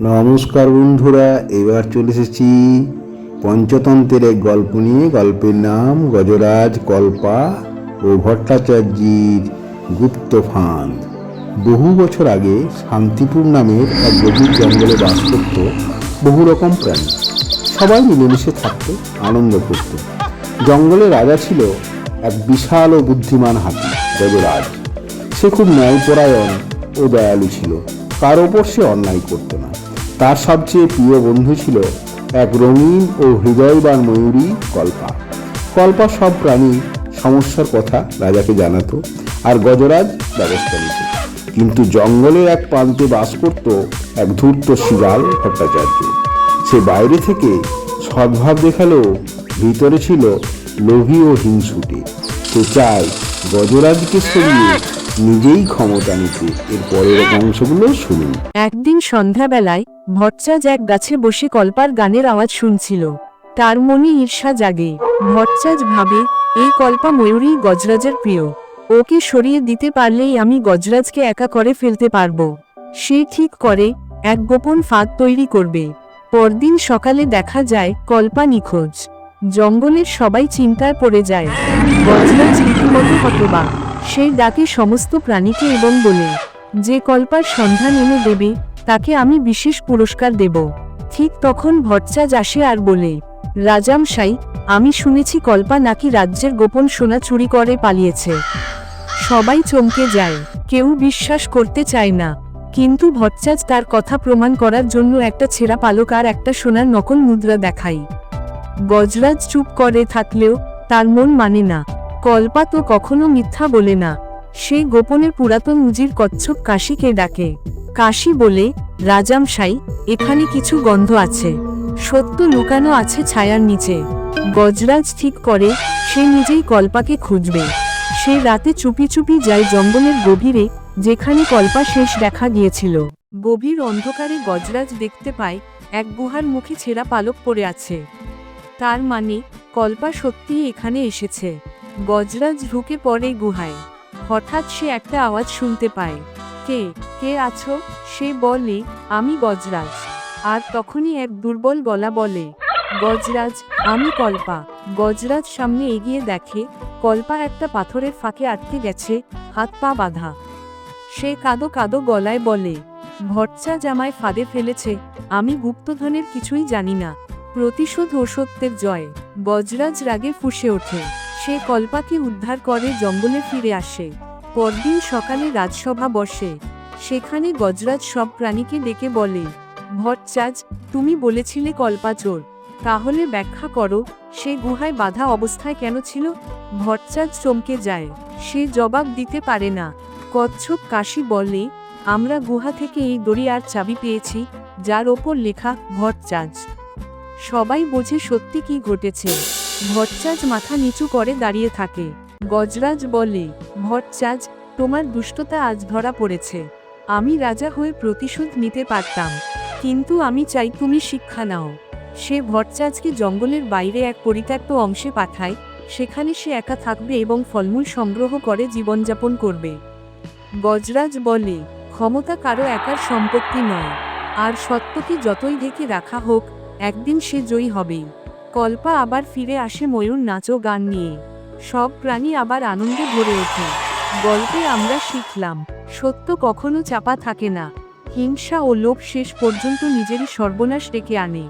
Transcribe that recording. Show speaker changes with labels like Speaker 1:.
Speaker 1: নমস্কার বন্ধুরা, এবার চলে এসেছি পঞ্চতন্ত্রের এক গল্প নিয়ে। গল্পের নাম গজরাজ কল্পা ও ভট্টাচার্যির গুপ্ত ফাঁদ। বহু বছর আগে শান্তিপুর নামের এক গভীর জঙ্গলে বাস করত বহু রকম প্রাণী। সবাই মিলেমিশে থাকতো, আনন্দ করত। জঙ্গলে রাজা ছিল এক বিশাল ও বুদ্ধিমান হাতি, গজরাজ। সে খুব ন্যায়পরায়ণ ও দয়ালু ছিল। তার ওপর সে অন্যায় করত না। তার সবচেয়ে প্রিয় বন্ধু ছিল এক রঙিন ও হৃদয়বান ময়ূরী কল্পা। কল্পা সব প্রাণী সমস্যার কথা রাজাকে জানাতো আর গজরাজ ব্যবস্থা নিত। কিন্তু জঙ্গলের এক প্রান্তে বাস করত এক ধূর্ত শিয়াল ভট্টাচার্য। সে বাইরে থেকে সদ্ভাব দেখালেও ভিতরে ছিল লোভী ও হিংসুটে। সে চায় গজরাজকে সরিয়ে নিজেই ক্ষমতা নিতে। এর পরের অংশগুলো শুনুন।
Speaker 2: একদিন সন্ধ্যাবেলায় ভট্টাজ এক গাছে বসে কল্পার গানের আওয়াজ শুনছিল। তার মনে ঈর্ষা জাগে। ভট্টাজ ভাবে, এই কল্পা ময়ূরী গজরাজের প্রিয়। ওকে সরিয়ে দিতে পারলেই আমি গজরাজকে একা করে ফেলতে পারব। সে ঠিক করে, এক গোপন ফাঁদ তৈরি করবে। পরদিন সকালে দেখা যায়, কল্পা নিখোঁজ। জঙ্গলের সবাই চিন্তায় পড়ে যায়। গজরাজ রীতিমতো হতবাক। সেই ডাকে সমস্ত প্রাণীকে এবং বলে, যে কল্পার সন্ধান এনে দেবে তাকে আমি বিশেষ পুরস্কার দেব। ঠিক তখন ভট্টাজ আসে আর বলে রাজামশাই আমি শুনেছি কল্পা নাকি রাজ্যের গোপন সোনা চুরি করে পালিয়েছে। সবাই চমকে যায়, কেউ বিশ্বাস করতে চায় না। কিন্তু ভট্টাজ তার কথা প্রমাণ করার জন্য একটা ছেঁড়া পালক আর একটা সোনার নকল মুদ্রা দেখাই গজরাজ চুপ করে থাকলেও তার মন মানে না। কল্পা তো কখনো মিথ্যা বলে না। সে গোপনে পুরাতন উজির কচ্ছপ কাশিকে ডাকে। কাশি বলে, রাজামশাই, এখানে কিছু গন্ধ আছে। সত্য লুকানো আছে ছায়ার নিচে। গজরাজ ঠিক করে, সে নিজেই কল্পাকে খুঁজবে। সে রাতে চুপি চুপি যায় জঙ্গলের গভীরে, যেখানে কল্পা শেষ দেখা গিয়েছিল। গভীর অন্ধকারে গজরাজ দেখতে পায়, এক গুহার মুখে ছেঁড়া পালক পড়ে আছে। তার মানে কল্পা সত্যিই এখানে এসেছে। গজরাজ ঢুকে পড়ে গুহায়। হঠাৎ সে একটা আওয়াজ শুনতে পায়। কে? কে আছো? সে বলে, আমি গজরাজ। আর তখনই এক দুর্বল গলা বলে, গজরাজ, আমি কল্পা। গজরাজ সামনে এগিয়ে দেখে, কল্পা একটা পাথরের ফাঁকে আটকে গেছে, হাত পা বাঁধা। সে কাদো কাদো গলায় বলে ভট্টা জামায় ফাঁদে ফেলেছে, আমি গুপ্তধনের কিছুই জানি না। প্রতিশোধ ও সত্যের জয়। গজরাজ রাগে ফুঁসে ওঠে। সে কল্পাকে উদ্ধার করে জঙ্গলে ফিরে আসে। পরদিন সকালে রাজসভা বসে। সেখানে গজরাজ সব প্রাণীকে ডেকে বলে ভট্টাজ তুমি বলেছিলে কল্পা চোর। তাহলে ব্যাখ্যা করো, সে গুহায় বাধা অবস্থায় কেন ছিল? ভট্টাজ চমকে যায়। সে জবাব দিতে পারে না। কচ্ছপ কাশি বলে, আমরা গুহা থেকে এই দড়ি আর চাবি পেয়েছি, যার ওপর লেখা ভট্টাজ সবাই বোঝে সত্যি কি ঘটেছে। ভট্টাজ মাথা নিচু করে দাঁড়িয়ে থাকে। গজরাজ বলে, ভট্টাজ, তোমার দুষ্টতা আজ ধরা পড়েছে। আমি রাজা হয়ে প্রতিশোধ নিতে পারতাম, কিন্তু আমি চাই তুমি শিক্ষা নাও। সে ভট্টাজকে জঙ্গলের বাইরে এক পরিত্যক্ত অংশে পাঠায়, সেখানে সে একা থাকবে এবং ফলমূল সংগ্রহ করে জীবনযাপন করবে। গজরাজ বলে, ক্ষমতা কারও একার সম্পত্তি নয়। আর সত্যকে যতই ঢেকে রাখা হোক, একদিন সে জয়ী হবেই। কল্পা আবার ফিরে আসে ময়ূর নাচ ও গান নিয়ে। সব প্রাণী আবার আনন্দে ভরে ওঠে। গল্পে আমরা শিখলাম, সত্য কখনো চাপা থাকে না। হিংসা ও লোভ শেষ পর্যন্ত নিজেরই সর্বনাশ ডেকে আনে।